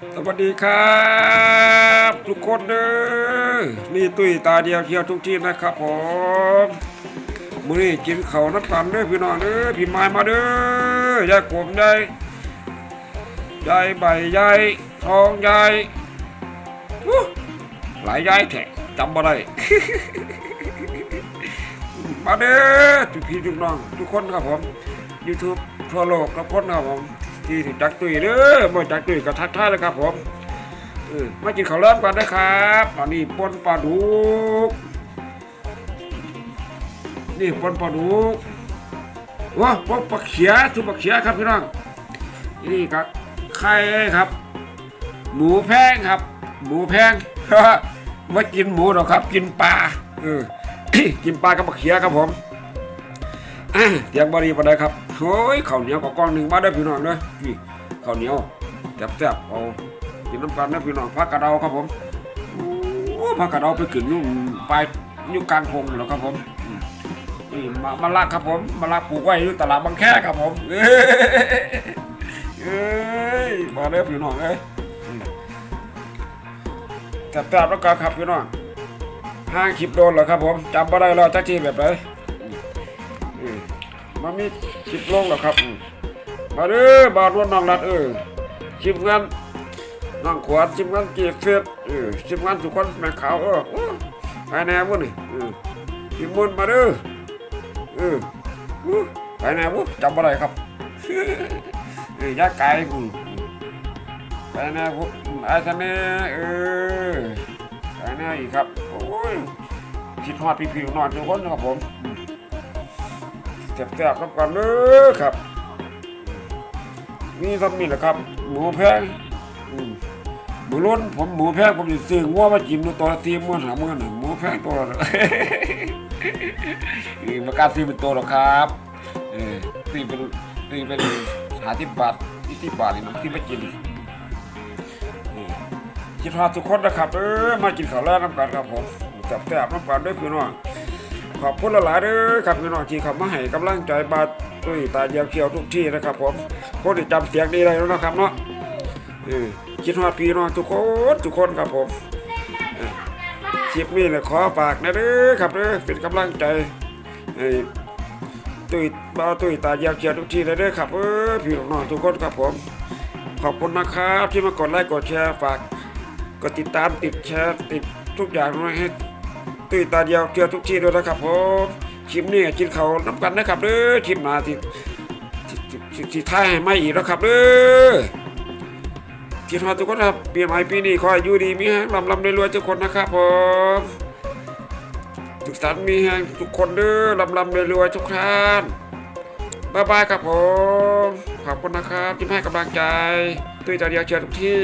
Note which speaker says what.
Speaker 1: สวัสดีครับ ทุกคนเด้อนี่ตุ้ยตาเดียวเที่ยวทุกที่นะครับผมมื้อนี้กินข้าน้ำกันเด้อพี่น้องเด้อพี่ไม้มาเด้อยายกลมยายยายใบยายทองยายหลายยายแท้จำบ่ได้มาเด้อทุกพี่ทุกน้อง ทุกคนครับผม YouTube ทั่วโลกทุกคนครับผม ที่ถึงจักตุยเด้อบ่จักตุยก็ทักทายเลยครับผมเออมากินข้าวเริ่มกันนะครับอันนี้ปนปลาดุกนี่ปนปลาดุกว้าปนปลาเขียทุกปลาเขียครับพี่น้องนี่ครับไข่ครับ หมูแพงครับ หมูแพงไม่กินหมูหรอกครับ กินปลาเออกินปลากับปลาเขียครับผม เตียงบริบได้ครับโอ้ยข้าวเหนียวกับกล้องหนึ่งมาได้พี่น้องเด้อนี่ข้าวเหนียวแซ่บๆเอากินน้ำกันนะพี่น้องผักกระเดาครับผมโอ้ผักกระเดาไปขึ้นยุ่งปลายยุ่งกลางพงแล้วครับผมมนี่มามาลักครับผมมาลักปลูกไว้อยู่ตลาดบางแคครับผมเอ้ยมาเด้พี่น้องเอ้ยอืมแซ่บๆแล้วกันครับพี่น้องห้างคลิปโดนเหรอครับผมจำไม่ได้แล้วจักทีแบบไหน มันมีชิปลงแล้วครับ มาเด้อบาทวนน้องรัดเออชิปงานน้องขวานชิปงานเกียรติเฟสเออชิปงานทุกคนแม่ขาวเออไปแน่บุนี่เออชิมมุนมาเด้อเออไปแน่บุจำอะไรครับเออยาไก่บุไปแน่บุไอ้ท่านเนี่ยเออไปแน่อีกครับโอ้ยคิดฮอดพี่ๆนอนทุกคนนะครับผม แซ่บๆครับก่อนเด้อครับ นี่ทำนี่แหละครับ หมูแพงหมูล้นผมหมูแพงผมจะซื้องัวมาจิ้มตัวละสี่หมื่นหามื่นน่ะหมูแพงตัวละนี่มากล้าซื้อเป็นตัวหรอกครับเออซื้อเป็นซื้อเป็นหาที่บาทที่ที่บาทนี่น้ำที่ไม่กินนี่คิดฮอดทุกคนนะครับเออมากินข้าวแล้น้ำกันครับผมแซ่บน้ำกันด้วยพี่น้อง ขอบคุณหลายๆเด้อครับพี่น้องที่ข้ามาให้กำลังใจบาดตุ้ยตาเดียวเขียวทุกที่นะครับผมคนที่จำเสียงดีได้แล้วนะครับเนาะคิดว่าพี่น้องทุกคนทุกคนครับผมเออคลิปนี้เลยขอฝากนะเด้อครับเด้อเป็นกำลังใจตุ้ยบาตุ้ยตาเดียวเขียวทุกที่เลยเด้อครับเออพี่น้องทุกคนครับผม ขอบคุณนะครับที่มากดไลค์กดแชร์ฝากกดติดตามติดแชร์ติดทุกอย่างนะให้ ตุ้ยตาเดียวเกี่ยวทุกที่ด้วยนะครับผมคลิปนี้กินเขาน้ำกันนะครับเด้อคลิปหน้าที่ที่ที่ท้ายให้ไม่อีกแล้วครับเด้อที่ทอดทุกคนครับปีใหม่ปีนี้ขออยู่ดีมีแฮงลำลำรวยๆทุกคนนะครับผมทุกท่านมีแฮงทุกคนเด้อลำลำรวยๆทุกท่านบ๊ายบายครับผมขอบคุณนะครับที่ให้กำลังใจตุ้ยตาเดียวเชียร์ทุกที่